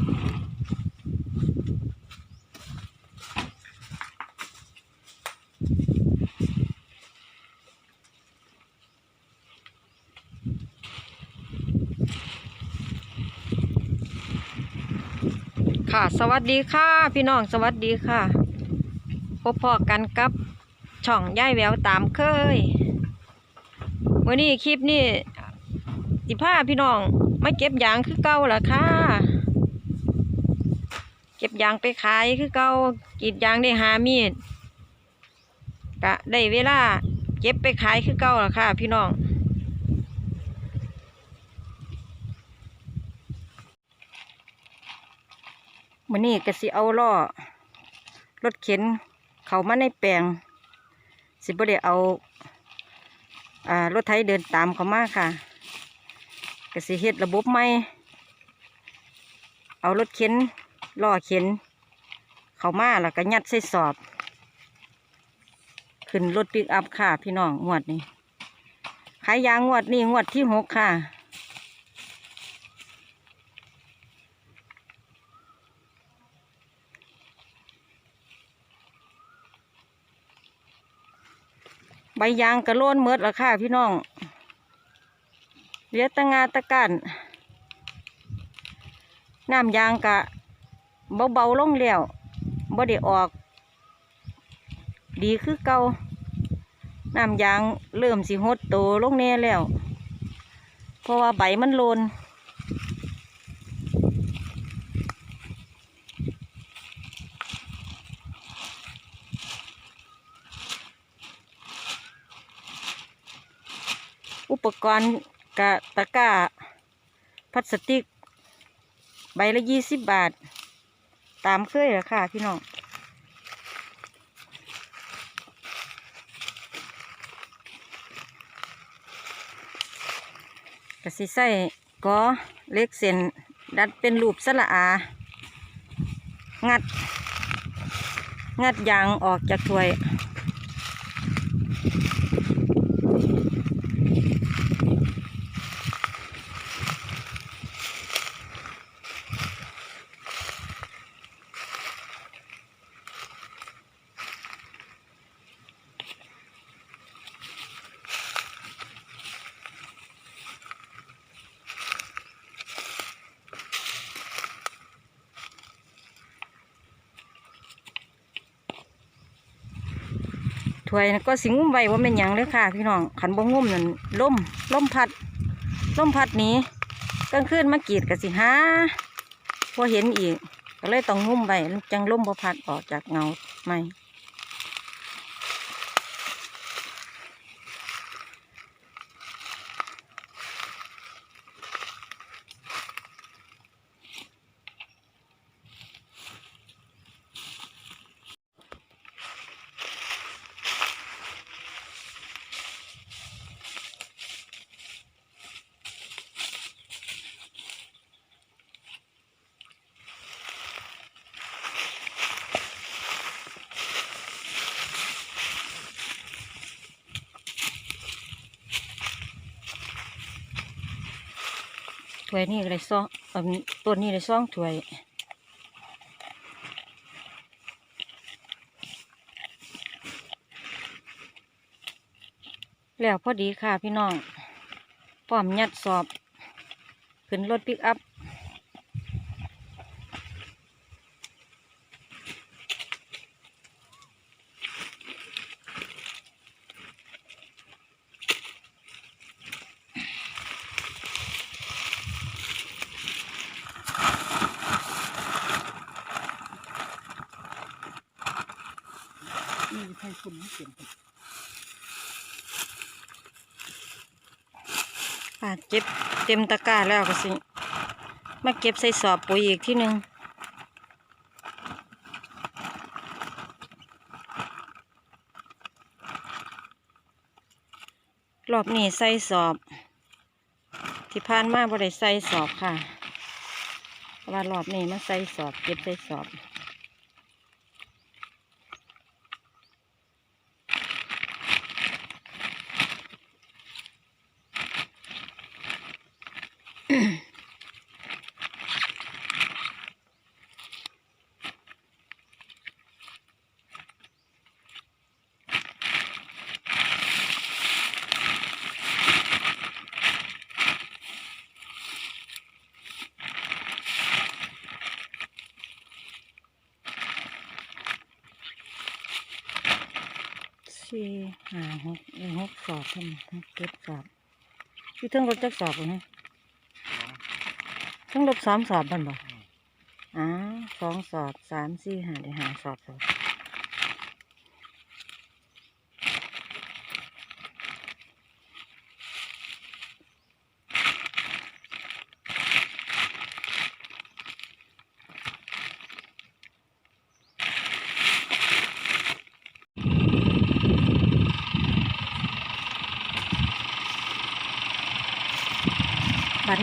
ค่ะ สวัสดีค่ะ พี่น้องสวัสดีค่ะ พบพอกันกับช่องย่ายแววตามเคยวันนี้คลิปนี้สิพาพี่น้องมาเก็บยางคือเก่าล่ะค่ะ เก็บยางไปขายคือเก่ากรีดยางได้หามีดกะได้เวลาเก็บไปขายคือเก่าละค่ะ พี่น้องมื่อนี้ก็สิเอาล้อรถเข็นเขามาในแปลง สิบ่ได้เอาอ่ารถไถเดินตามเขามาค่ะก็สิเฮ็ดระบบใหม่เอารถเข็น ล้อเข็น เขามาแล้วก็ยัดใส่สอบ ขึ้นรถปิกอัพค่ะ พี่น้องงวดนี้ขายยางงวดนี้งวดที่หกค่ะใบยางกระโลนเมดแล้วค่ะพี่น้องเลือแตะงาตะกันน้ำยางกะ เบาๆลงแล้วบ่ได้ออก ดีคือเก่าน้ำยางเริ่มสิหดโตลงแน่แล้ว เพราะว่าใบมันโลนอุปกรณ์กะตะกร้าพลาสติก ใบละยี่สิบบาท ตามเคยราคาพี่น้องกระสิใส่ก็เล็กเส้นดัดเป็นรูปสละอา งัด งัดยางออกจากถ้วย ถ้วยก็สิงุ้มใบว่าเป็นหยังเลยค่ะ พี่น้องขันบ่งุ้มนั่นล่มล่มพัดล่มพัดนี้กลางคืนมากีดกับสิหาพอเห็นอีก ก็เลยต้องงุ้มใบจังล่มบ่พัดออกจากเงาไม่ ถ้วยนี่ก็เลยซองต้นนี้เลยซองถ้วยแล้วพอดีค่ะพี่น้องพร้อมยัดสอบ ขึ้นรถปิกอัพ นี่ใช่ คุณไม่เขียนอะเก็บเต็มตะกร้าแล้วก็สิ มาเก็บใส่สอบปุ๋ยอีกที่หนึ่งรอบนี้ใส่สอบ ที่ผ่านมาบ่ได้ใส่สอบค่ะเพราะว่ารอบนี้มาใส่สอบ เก็บใส่สอบ สี่ห้าหกเอ้ยหกสอบเท่านั้นหกเก็บสอบอยู่เทั้งรถจักสอบบ่ฮะเทั้งรถสามสอบบันบ่อ่าสองสอบสามสี่ห้าได้ห้าสอบสอบ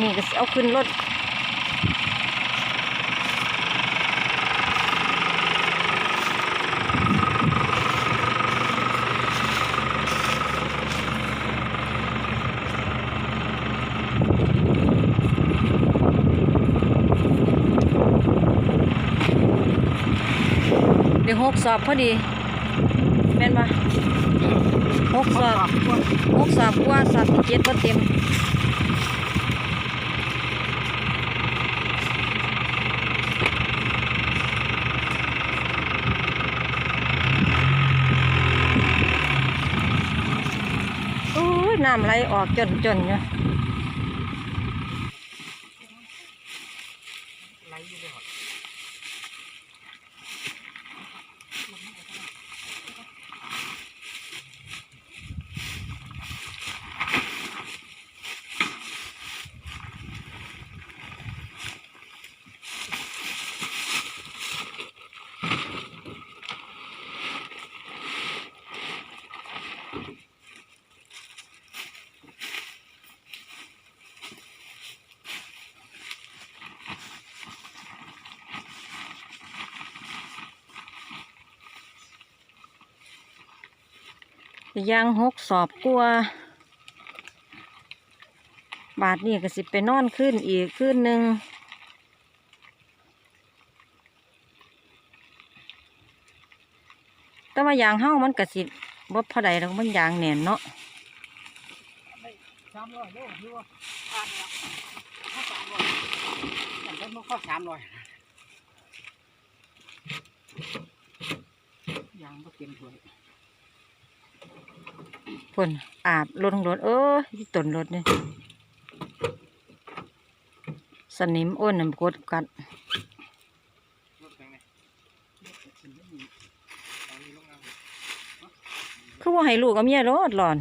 นี้ก็สิเอาขึ้นรถเดี๋ยวหกสอบพอดีแม่นปะหกสอบหกสอบกว่าสอบที่เจ็ดก็เต็ม โอ้ยน้ำไหลออกจนจนอยู่ ยางหกสอบกลัว บาทนี่ก็สิไปนอนขึ้นอีกขึ้นหนึ่งแต่ว่ายางเฮ้ามันก็สิบ่พอใดแล้วมันยางแน่นเนาะสามร้อยโลหรือว่าผ่านแล้วข้าวสามร้อยอย่างนั้นมันข้าวสามร้อยยางก็เต็มถ้วย พุ่นอาบรถของรถเออที่ต้นรถนี่สนิมอ้นน้ำกดกัดรถเป็นไงรถเป็นไม่มีตอนนี้ลงน้ำคือว่าให้ลูกกับเมียรถหลอน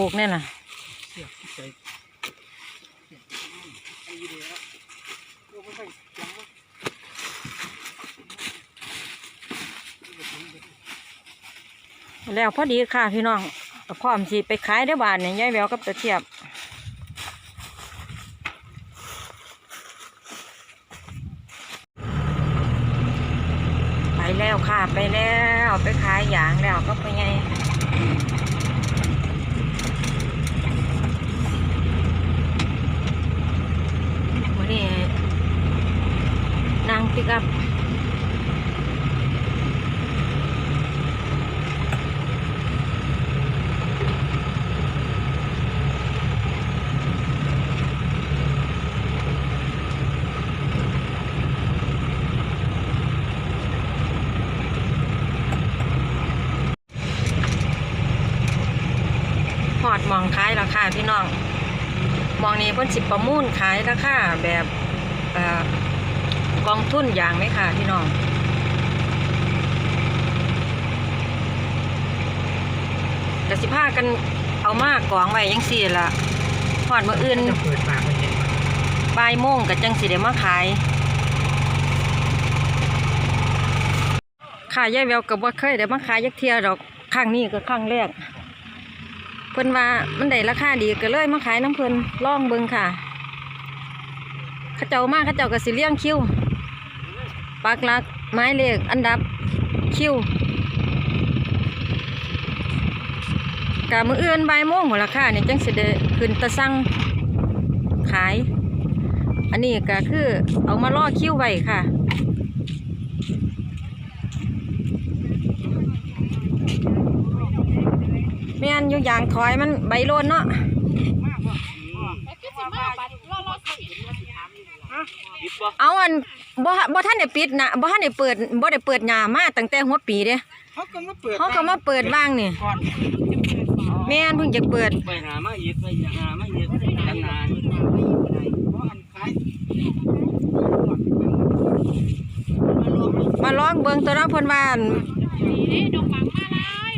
ูกเนี่ยนะแล้วพอดีค่ะพี่น้องพร้อมสิไปขายได้บานเนี่ยยายแววกับตะเทียบไปแล้วค่ะไปแล้วไปขายอย่างแล้วก็ไปไงวันนี้นางปิ กอัพหอดมองขายราคาพี่น้อง มองนี้เพิ่นสิประมูลขายราคาแบบ อ่อกองทุนอย่างไหมค่ะพี่น้องกสิพากันเอามากกองไว้ยังสี่ละหอดมืออื่นจะเปิดปากมันเห็นไหมบ่ายโมงกับจังสิเดี๋ยวมาขายค่ะยายแววกับว่าเคยเดี๋ยวมาขายยักเทียดอกข้างนี้ก็ข้างแรก เพิ่นว่ามันได้ราคาดีก็เลยมาขายน้ำเพิ่นล่องเบิงค่ะ เข้าเจ้ามากเข้าเจ้าก็สิเลี้ยงคิว ปากหลักไม้เลขอันดับคิวกะมื้ออื่นบ่ายโมงหมดละค่ะนี่จังสิได้ขึ้นตะสั่งขาย อันนี้ก็คือเอามารอคิ้วไว้ค่ะ แม่นอยู่อย่างถอยมันใบโลนเนาะ เอาอันบ่บ่ท่านได้ปิดนะบ่ท่านได้เปิดบ่ได้เปิดหญ้ามาตั้งแต่หัวปีเด้เขาก็มาเปิดเขาก็มาเปิดว่างนี่ก่อนแม่นเพิ่งจะเปิดไปหามาอีกไปหามาอีกตั้งนานเพราะอันขายมาลวกนี่มาลองเบิ่งตัวเนาะเพิ่นว่าอั่น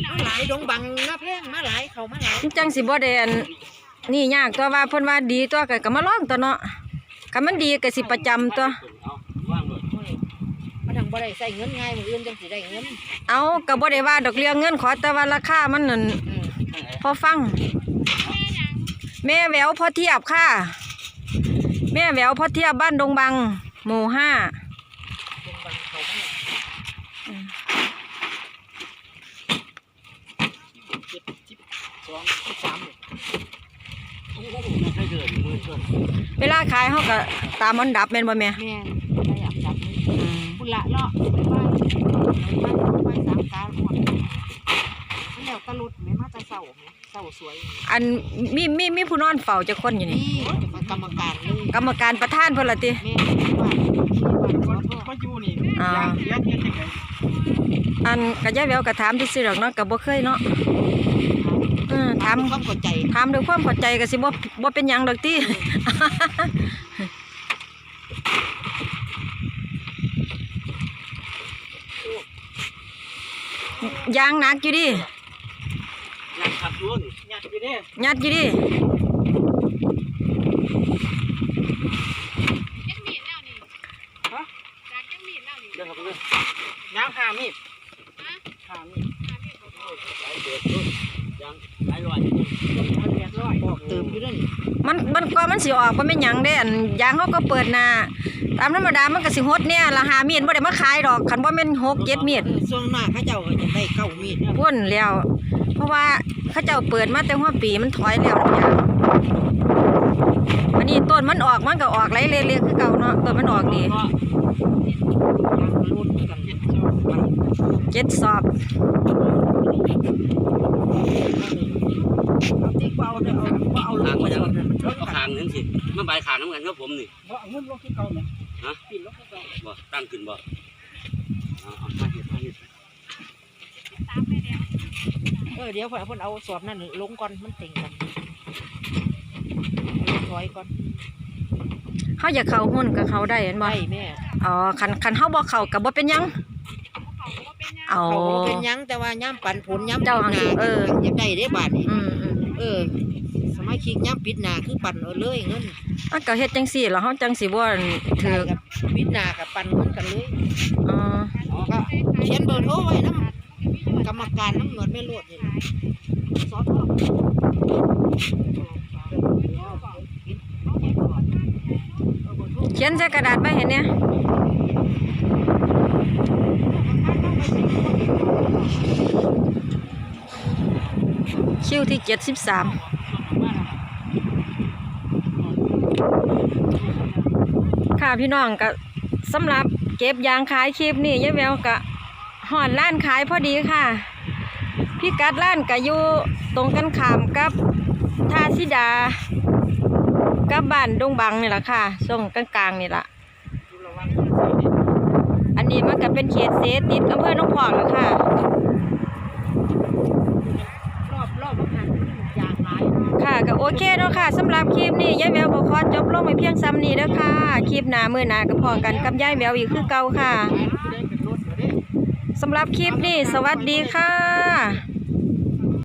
มาหลายดงบังมาแพงมาหลายเขามาหลายมันจังสิบ่ได้อันนี่ยากตัวว่าเพิ่นว่าดีตัวก็ก็มาลองตัวเนาะ คันมันดีก็สิประจำตัวเอาว่างเลยมาทางบ่ได้ใส่เงินง่ายมืออื่นจังสิได้เงินเอาก็บ่ได้ว่าดอกเรียงเงินขอแต่ว่าราคามันนั่นอืมพอฟัง แม่แหววพอเทียบค่ะ แม่แหววพอเทียบบ้านดงบัง หมู่ห้าดงบังเขามาหลายเจ็ดสิบสองสิบสามไม่ใช่เดินมือชน เวลาขายเขาก็ตามมันดับแม่นบ่แม่แม่นได้อยากจับมืออืมบุญละเลาะไปบ้านไปบ้านไปสามกาหมดมันแล้วตะลุดแม่มาแตะเศร้าแม่เศร้าสวยอันมีมีมีผู้นอนเฝ้าจะคนอยู่นี่นี่จะมากรรมการเลยกรรมการประธานเพิ่นละติแม่ที่บ้านที่บ้านขอโทษมาอยู่นี่อ่ายางเสียเทียนจังไงอันกะยายแหววก็ถามซื่อๆดอกเนาะก็บ่เคยเนาะ เออถาม ความเข้าใจถามด้วยความเข้าใจก็สิบ่บ่เป็นหยังดอกติ ยางหนักอยู่ดิอยากขับรั้วนี่ยัดอยู่นี่ยัดอยู่ดิเดินขับไปเลยยางหามีดหามีดหลายเดือดรุ่น ยังหลายร้อยมันเรียบร้อยออกเติมอยู่นั่นนี่มันมันก็มันสิออกบ่แม่นหยังเด้อันยางเขาก็เปิดหน้าตามธรรมดามันก็สิฮดเนี่ยละหามีดบ่ได้มาขายดอกคันบ่แม่น6 7มีดส่วนมากเขาเจ้าก็จะได้เก้ามีดพุ่นแล้ว เพราะว่าเขาเจ้าเปิดมาแต่หัวปีมันถอยแล้วนะอันนี้ต้นมันออกมันก็ออกไหลเรื่อยๆคือเก่าเนาะต้นมันออกดียางรุ่นกันเจ็ดสอบเอาติ๊กเบาเด้อเอาเอาลูมากยังรถเอาขางนึงสิมันใบขางน้ำกันครับผมนี่บ่เอาเงินลงที่เก่าเนี่ยฮะปิดลงที่เก่าบ่ตั้งขึ้นบ่เอาเอามาเห็ดมาเห็ดเออเดี๋ยวเพิ่นเอาสอบนั่นลงก่อนมันเต็งกันถอยก่อนเขาอยากเข้าหุ้นกับเขาได้เห็นบ่ได้แม่อ๋อคันคันเฮาบ่เข้าก็บ่เป็นยัง เอาเขาบ่เป็นหยังแต่ว่าย่ำปันผลย่ำเจ้าหังปิดหเออ ยังได้เด้บาทนี่อืมอืมเออ สมัยคิกย่ำปิดหน้าคือปันเอาเลยเงินอันก็เฮ็ดจังซี่แล้วเฮาจังสิบ่ถืได้อกับปิดหน้ากับปันเงินกันเลยอ๋อก็เขียนเบอร์โทรไว้น้ำกรรมการน้ำเงินไม่โลดนี่สอทอเขียนใส่กระดาษไว้เห็นเนี่ย คิวที่73ค่ะพี่น้องก็สำหรับเก็บยางขายคลิปนี่ยายแววก็หอนร้านขายพอดีค่ะ พี่กัดร้านก็อยู่ตรงกันขามกับท่าสิดา กับบ้านดงบังนี่แหละค่ะช่วงกลางๆนี่แหละ นี้มันก็เป็นเขตเซติดอำเภอหนองพอกแล้วค่ะ รอบรอบประมาณยางหลายค่ะก็โอเคเนาะค่ะสำหรับคลิปนี้ยายแววก็ขอจบลงไปเพียงซ้ำนี้เด้อค่ะ คลิปหน้ามือหน้าก็พอกันกับยายแววอีกคือเก่าค่ะสำหรับคลิปนี้สวัสดีค่ะ